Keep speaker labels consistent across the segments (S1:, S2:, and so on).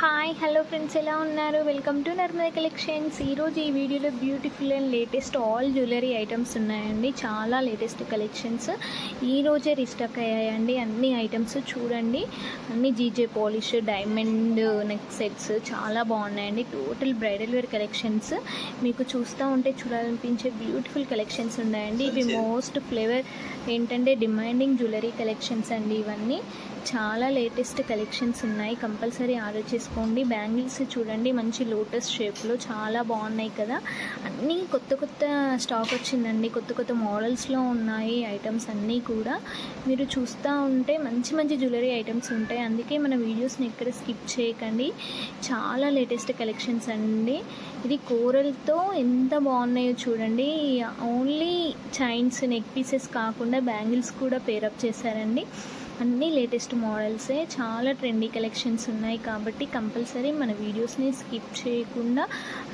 S1: Hi hello friends ఎలా ఉన్నారు? Welcome to Narmada collections. ఈరోజు ఈ వీడియోలో beautiful and latest all jewellery items ఉన్నాయండి. చాలా లేటెస్ట్ కలెక్షన్స్. ఈ రోజే రీస్టాక్ అయ్యాయండి. అన్ని ఐటమ్స్ చూడండి. అన్ని GJ polish diamond neck sets చాలా బాగున్నాయండి. Total bridal wear collections. మీకు చూస్తూ ఉంటే చూడాలనిపించే బ్యూటిఫుల్ కలెక్షన్స్ ఉన్నాయండి. ఇవి మోస్ట్ ఫ్లేవర్ ఏంటంటే డిమాండింగ్ జ్యువెలరీ కలెక్షన్స్ అండి ఇవన్నీ. చాలా లేటెస్ట్ కలెక్షన్స్ ఉన్నాయి. కంపల్సరీ ఆర్డర్ చేసుకోండి. బ్యాంగిల్స్ చూడండి. మంచి లోటస్ షేప్లో చాలా బాగున్నాయి కదా. అన్నీ కొత్త కొత్త స్టాక్ వచ్చిందండి. కొత్త కొత్త మోడల్స్లో ఉన్నాయి ఐటమ్స్ అన్నీ కూడా. మీరు చూస్తూ ఉంటే మంచి మంచి జ్యువెలరీ ఐటమ్స్ ఉంటాయి. అందుకే మన వీడియోస్ని ఎక్కడ స్కిప్ చేయకండి. చాలా లేటెస్ట్ కలెక్షన్స్ అండి. ఇది కోరల్తో ఎంత బాగున్నాయో చూడండి. ఓన్లీ చైన్స్ నెక్ పీసెస్ కాకుండా బ్యాంగిల్స్ కూడా పేరప్ చేశారండి. అన్నీ లేటెస్ట్ మోడల్సే చాలా ట్రెండీ కలెక్షన్స్ ఉన్నాయి కాబట్టి కంపల్సరీ మన వీడియోస్ని స్కిప్ చేయకుండా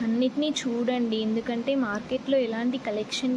S1: అన్నిటినీ చూడండి. ఎందుకంటే మార్కెట్లో ఎలాంటి కలెక్షన్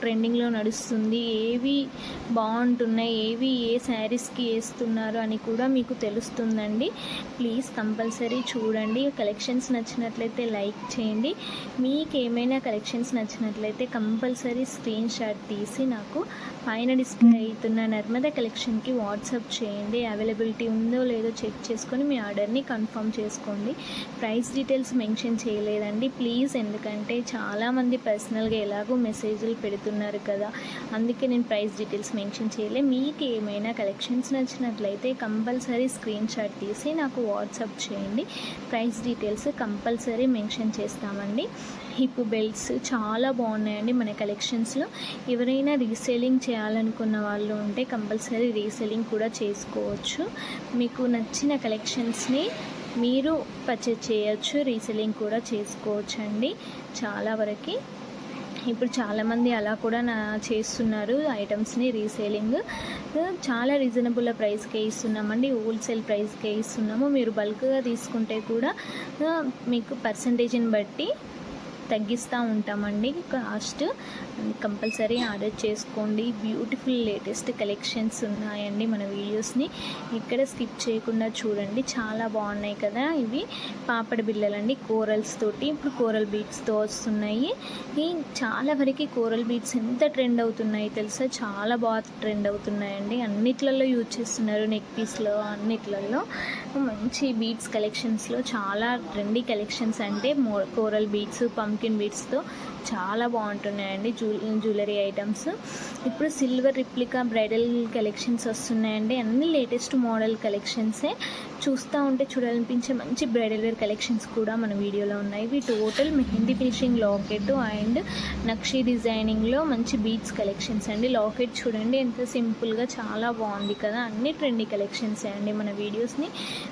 S1: ట్రెండింగ్లో నడుస్తుంది ఏవి బాగుంటున్నాయి ఏవి ఏ శారీస్కి వేస్తున్నారు అని కూడా మీకు తెలుస్తుందండి. ప్లీజ్ కంపల్సరీ చూడండి. కలెక్షన్స్ నచ్చినట్లయితే లైక్ చేయండి. మీకు ఏమైనా కలెక్షన్స్ నచ్చినట్లయితే కంపల్సరీ స్క్రీన్ షాట్ తీసి నాకు పైన డిస్ప్లే అవుతున్న నర్మద కలెక్షన్కి వాట్సాప్ వాట్సాప్ చేయండి అవైలబిలిటీ ఉందో లేదో చెక్ చేసుకొని మీ ఆర్డర్ని కన్ఫర్మ్ చేసుకోండి. ప్రైస్ డీటెయిల్స్ మెన్షన్ చేయలేదండి. ప్లీజ్ ఎందుకంటే చాలామంది పర్సనల్గా ఎలాగో మెసేజ్లు పెడుతున్నారు కదా. అందుకే నేను ప్రైస్ డీటెయిల్స్ మెన్షన్ చేయలే. మీకు ఏమైనా కలెక్షన్స్ నచ్చినట్లయితే కంపల్సరీ స్క్రీన్ షాట్ తీసి నాకు వాట్సాప్ చేయండి. ప్రైస్ డీటెయిల్స్ కంపల్సరీ మెన్షన్ చేస్తామండి. హిప్ బెల్ట్స్ చాలా బాగున్నాయండి మన కలెక్షన్స్లో. ఎవరైనా రీసేలింగ్ చేయాలనుకున్న వాళ్ళు ఉంటే కంపల్సరీ రీసేలింగ్ కూడా చేసుకోవచ్చు. మీకు నచ్చిన కలెక్షన్స్ని మీరు పర్చేజ్ చేయొచ్చు రీసేలింగ్ కూడా చేసుకోవచ్చు అండి చాలా వరకు. ఇప్పుడు చాలామంది అలా కూడా నా చేస్తున్నారు ఐటమ్స్ని రీసేలింగ్ చాలా రీజనబుల్ ప్రైస్కే ఇస్తున్నామండి. హోల్సేల్ ప్రైస్కే ఇస్తున్నాము. మీరు బల్క్గా తీసుకుంటే కూడా మీకు పర్సంటేజ్ని బట్టి తగ్గిస్తూ ఉంటామండి కాస్ట్. కంపల్సరీ ఆర్డర్ చేసుకోండి. బ్యూటిఫుల్ లేటెస్ట్ కలెక్షన్స్ ఉన్నాయండి మన వీడియోస్ని. ఇక్కడ స్కిప్ చేయకుండా చూడండి. చాలా బాగున్నాయి కదా ఇవి. పాపడి బిళ్ళలండి కోరల్స్ తోటి. ఇప్పుడు కోరల్ బీట్స్తో వస్తున్నాయి. ఈ చాలా వరకు కోరల్ బీట్స్ ఎంత ట్రెండ్ అవుతున్నాయి తెలుసా? చాలా బాగా ట్రెండ్ అవుతున్నాయండి. అన్నిట్లలో యూజ్ చేస్తున్నారు నెక్ పీస్లో అన్నిట్లలో. మంచి బీట్స్ కలెక్షన్స్లో చాలా ట్రెండీ కలెక్షన్స్ అంటే మో కోరల్ బీట్స్ పంప్ పంకిన్ బీట్స్తో చాలా బాగుంటున్నాయండి జ్యూ జ్యువెలరీ ఐటమ్స్. ఇప్పుడు సిల్వర్ రిప్లికా బ్రైడల్ కలెక్షన్స్ వస్తున్నాయండి. అన్ని లేటెస్ట్ మోడల్ కలెక్షన్సే. చూస్తూ ఉంటే చూడాలనిపించే మంచి బ్రైడల్ వేర్ కలెక్షన్స్ కూడా మన వీడియోలో ఉన్నాయి. ఇవి total mehndi finishing locket and nakshi డిజైనింగ్లో మంచి బీట్స్ కలెక్షన్స్ అండి. లాకెట్ చూడండి ఎంత సింపుల్గా చాలా బాగుంది కదా. అన్ని ట్రెండీ కలెక్షన్స్ అండి మన వీడియోస్ని.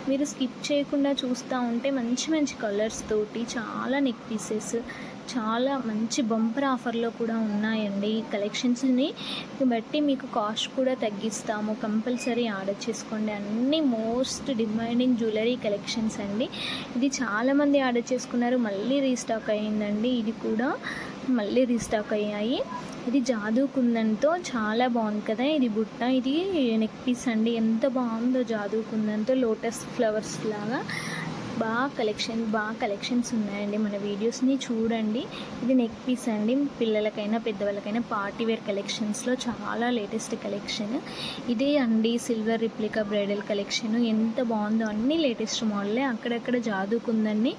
S1: మీరు స్కిప్ చేయకుండా చూస్తూ ఉంటే మంచి మంచి కలర్స్ తోటి చాలా నెక్ పీసెస్ చాలా మంచి బంపర్ ఆఫర్లో కూడా ఉన్నాయండి ఈ కలెక్షన్స్ని బట్టి మీకు కాస్ట్ కూడా తగ్గిస్తాము. కంపల్సరీ ఆర్డర్ చేసుకోండి. అన్ని మోస్ట్ డిమాండింగ్ జ్యువెలరీ కలెక్షన్స్ అండి. ఇది చాలామంది ఆర్డర్ చేసుకున్నారు. మళ్ళీ రీస్టాక్ అయ్యిందండి. ఇది కూడా మళ్ళీ రీస్టాక్ అయ్యాయి. ఇది జాదూ కుందన్తో చాలా బాగుంది కదా. ఇది బుట్ట. ఇది నెక్ పీస్ అండి. ఎంత బాగుందో జాదూ కుందన్తో లోటస్ ఫ్లవర్స్ లాగా. బాగా కలెక్షన్ బాగా కలెక్షన్స్ ఉన్నాయండి మన వీడియోస్ని చూడండి. ఇది నెక్ పీస్ అండి. పిల్లలకైనా పెద్దవాళ్ళకైనా పార్టీ వేర్ కలెక్షన్స్లో చాలా లేటెస్ట్ కలెక్షన్. ఇదే అండి సిల్వర్ రిప్లికా బ్రైడల్ కలెక్షన్. ఎంత బాగుందో అన్ని లేటెస్ట్ మోడలే. అక్కడక్కడ జాదుకుందండి.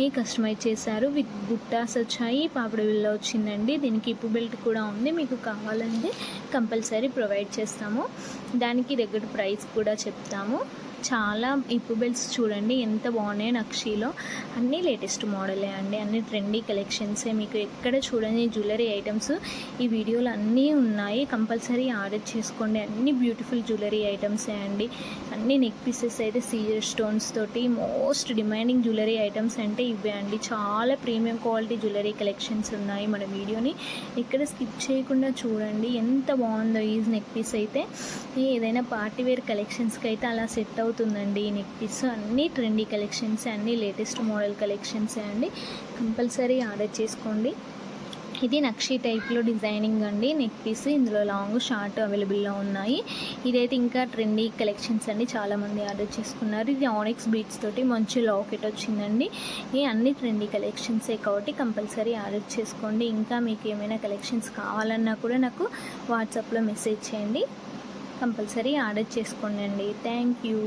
S1: ఈ కస్టమైజ్ చేశారు. విత్ బుట్టాస్ వచ్చాయి. పాపిడి బిల్ల వచ్చిందండి. దీనికి ఇప్పు బెల్ట్ కూడా ఉంది. మీకు కావాలంటే కంపల్సరీ ప్రొవైడ్ చేస్తాము. దానికి దగ్గర ప్రైస్ కూడా చెప్తాము. చాలా ఇప్పు బెల్ట్స్ చూడండి ఎంత బాగున్నాయి నక్షీలో. అన్నీ లేటెస్ట్ మోడలే అండి అన్ని ట్రెండీ కలెక్షన్సే మీకు ఎక్కడ చూడని జ్యువెలరీ ఐటమ్స్ ఈ వీడియోలు అన్నీ ఉన్నాయి. కంపల్సరీ ఆర్డర్ చేసుకోండి. అన్ని బ్యూటిఫుల్ జ్యువెలరీ ఐటమ్సే అండి. అన్ని నెక్ పీసెస్ అయితే సీజర్ స్టోన్స్ తోటి మోస్ట్ డిమాండింగ్ జ్యువెలరీ ఐటమ్స్ అంటే ఇవే అండి. చాలా ప్రీమియం క్వాలిటీ జ్యువెలరీ కలెక్షన్స్ ఉన్నాయి మన వీడియోని. ఇక్కడ స్కిప్ చేయకుండా చూడండి. ఎంత బాగుందో ఈ నెక్ పీస్ అయితే. ఏదైనా పార్టీవేర్ కలెక్షన్స్కి అయితే అలా సెట్ అవుతుంది అవుతుందండి ఈ నెక్ పీస్ అన్నీ ట్రెండీ కలెక్షన్స్ అన్నీ లేటెస్ట్ మోడల్ కలెక్షన్స్ అండి. కంపల్సరీ ఆర్డర్ చేసుకోండి. ఇది నక్షి టైప్లో డిజైనింగ్ అండి. నెక్ పీస్ ఇందులో లాంగ్ షార్ట్ అవైలబుల్లో ఉన్నాయి. ఇదైతే ఇంకా ట్రెండీ కలెక్షన్స్ అండి. చాలామంది ఆర్డర్ చేసుకున్నారు. ఇది ఆనిక్స్ బీట్స్ తోటి మంచి లాకెట్ వచ్చిందండి. ఈ అన్ని ట్రెండీ కలెక్షన్సే కాబట్టి కంపల్సరీ ఆర్డర్ చేసుకోండి. ఇంకా మీకు ఏమైనా కలెక్షన్స్ కావాలన్నా కూడా నాకు వాట్సాప్లో మెసేజ్ చేయండి. కంపల్సరీ ఆర్డర్ చేసుకోండి థ్యాంక్ యూ.